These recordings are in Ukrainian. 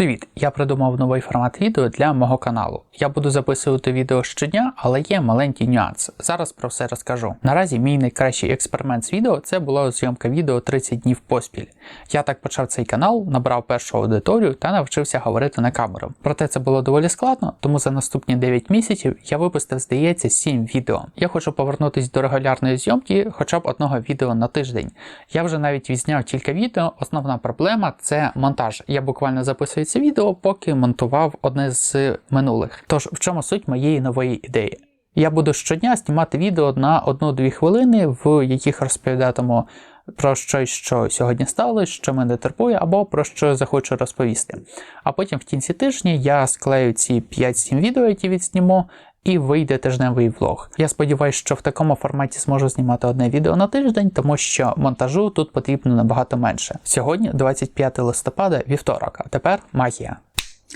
Привіт! Я придумав новий формат відео для мого каналу. Я буду записувати відео щодня, але є маленький нюанс. Зараз про все розкажу. Наразі мій найкращий експеримент з відео це була зйомка відео 30 днів поспіль. Я так почав цей канал, набрав першу аудиторію та навчився говорити на камеру. Проте це було доволі складно, тому за наступні 9 місяців я випустив, здається, 7 відео. Я хочу повернутися до регулярної зйомки хоча б одного відео на тиждень. Я вже навіть відзняв кілька відео. Основна проблема це монтаж. Я буквально записую це відео, поки монтував одне з минулих. Тож в чому суть моєї нової ідеї? Я буду щодня знімати відео на 1-2 хвилини, в яких розповідатиму про щось, що сьогодні сталося, що мене турбує, або про що захочу розповісти. А потім в кінці тижня я склею ці 5-7 відео, які відсніму, і вийде тижневий влог. Я сподіваюся, що в такому форматі зможу знімати одне відео на тиждень, тому що монтажу тут потрібно набагато менше. Сьогодні 25 листопада, вівторок, а тепер магія.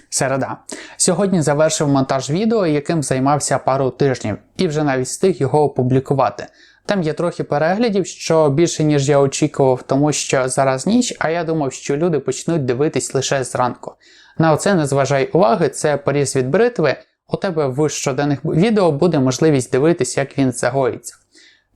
Середа. Сьогодні завершив монтаж відео, яким займався пару тижнів, і вже навіть встиг його опублікувати. Там є трохи переглядів, що більше ніж я очікував, тому що зараз ніч, а я думав, що люди почнуть дивитись лише зранку. На оце не зважай уваги, це поріз від бритви. У тебе в щоденних відео буде можливість дивитись, як він загоїться.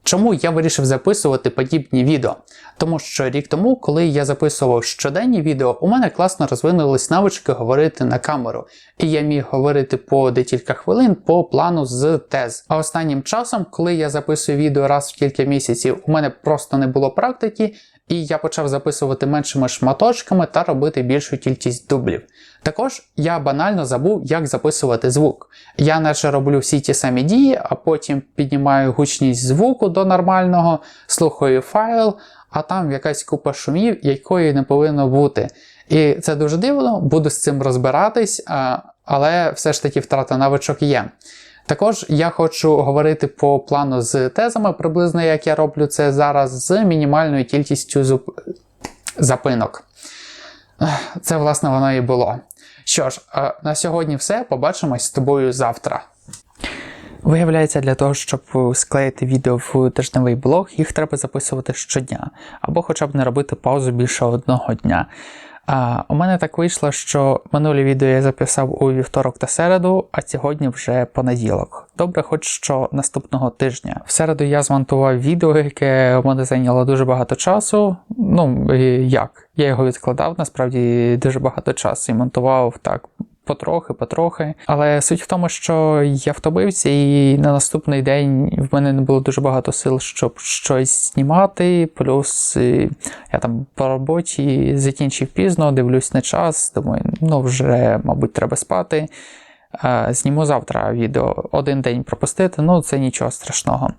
Чому я вирішив записувати подібні відео? Тому що рік тому, коли я записував щоденні відео, у мене класно розвинулись навички говорити на камеру, і я міг говорити по декілька хвилин по плану з тез. А останнім часом, коли я записую відео раз в кілька місяців, у мене просто не було практики, і я почав записувати меншими шматочками та робити більшу кількість дублів. Також я банально забув, як записувати звук. Я наче роблю всі ті самі дії, а потім піднімаю гучність звуку до нормального, слухаю файл, а там якась купа шумів, якої не повинно бути. І це дуже дивно, буду з цим розбиратись, але все ж таки втрата навичок є. Також я хочу говорити по плану з тезами, приблизно як я роблю це зараз, з мінімальною кількістю зуп... запинок. Це, власне, воно і було. Що ж, на сьогодні все. Побачимось з тобою завтра. Виявляється, для того, щоб склеїти відео в тижневий блог, їх треба записувати щодня, або хоча б не робити паузу більше одного дня. А, У мене так вийшло, що минулі відео я записав у вівторок та середу, а сьогодні вже понеділок. Добре, хоч що наступного тижня. В середу я змонтував відео, яке у мене зайняло дуже багато часу. Ну як? Я його відкладав насправді дуже багато часу і монтував так потрохи, потрохи. Але суть в тому, що я втомився, і на наступний день в мене не було дуже багато сил, щоб щось знімати. Плюс е, я там по роботі закінчив пізно, дивлюсь на час, думаю, ну вже, мабуть, треба спати. Зніму завтра відео один день пропустити, ну це нічого страшного.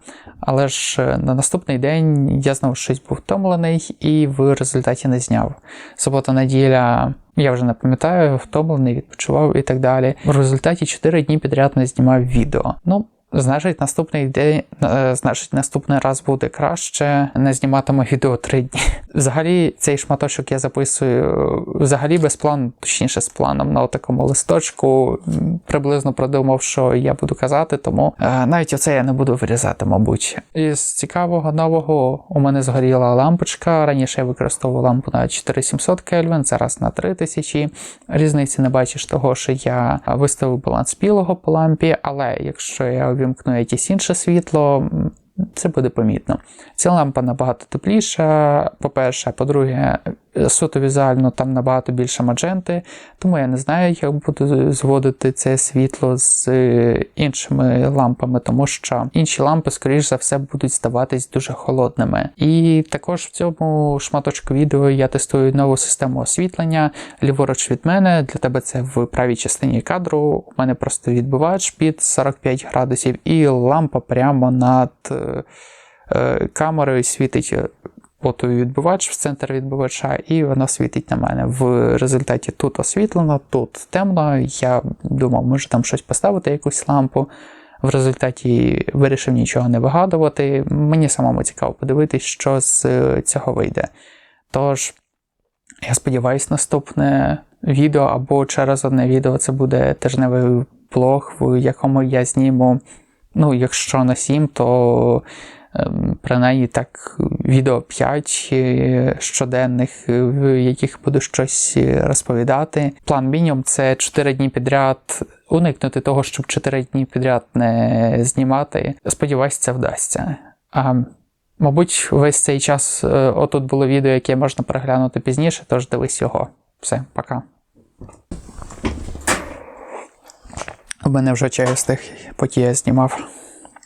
Але ж е, на наступний день я знову щось був втомлений і в результаті не зняв. Субота-неділя, я вже не пам'ятаю, втомлений, відпочивав і так далі. В результаті 4 дні підряд не знімав відео. Ну, Значить, наступний день, е, значить, наступний раз буде краще, не зніматиму відео три дні. Взагалі, цей шматочок я записую взагалі без плану, точніше з планом на такому листочку. Приблизно продумав, що я буду казати, тому е, навіть оце я не буду вирізати, мабуть. Із цікавого нового у мене згоріла лампочка. Раніше я використовував лампу на 4700 Кельвін, зараз на 3000. Різниці не бачиш того, що я виставив баланс білого по лампі, але якщо я вімкну якесь інше світло, це буде помітно. Ця лампа набагато тепліша, по-перше, по-друге, суто візуально там набагато більше мадженти, тому я не знаю, як буду зводити це світло з іншими лампами, тому що інші лампи, скоріш за все, будуть здаватись дуже холодними. І також в цьому шматочку відео я тестую нову систему освітлення. Ліворуч від мене, для тебе це в правій частині кадру. У мене просто відбивач під 45 градусів, і лампа прямо над е, камерою світить Оту відбивач в центр відбивача, і воно світить на мене. В результаті тут освітлено, тут темно. Я думав, може там щось поставити, якусь лампу. В результаті вирішив нічого не вигадувати. Мені самому цікаво подивитись, що з цього вийде. Тож, я сподіваюся, наступне відео або через одне відео це буде тижневий блог, в якому я зніму, ну, якщо на 7, то принаймні так відео 5 е, щоденних, е, в яких буду щось е, розповідати. План мінімум це 4 дні підряд. Уникнути того, щоб 4 дні підряд не знімати. Сподіваюсь, це вдасться. А, мабуть, весь цей час отут було відео, яке можна переглянути пізніше, тож дивись його. Все, пока. У мене вже чай стих, поки я знімав.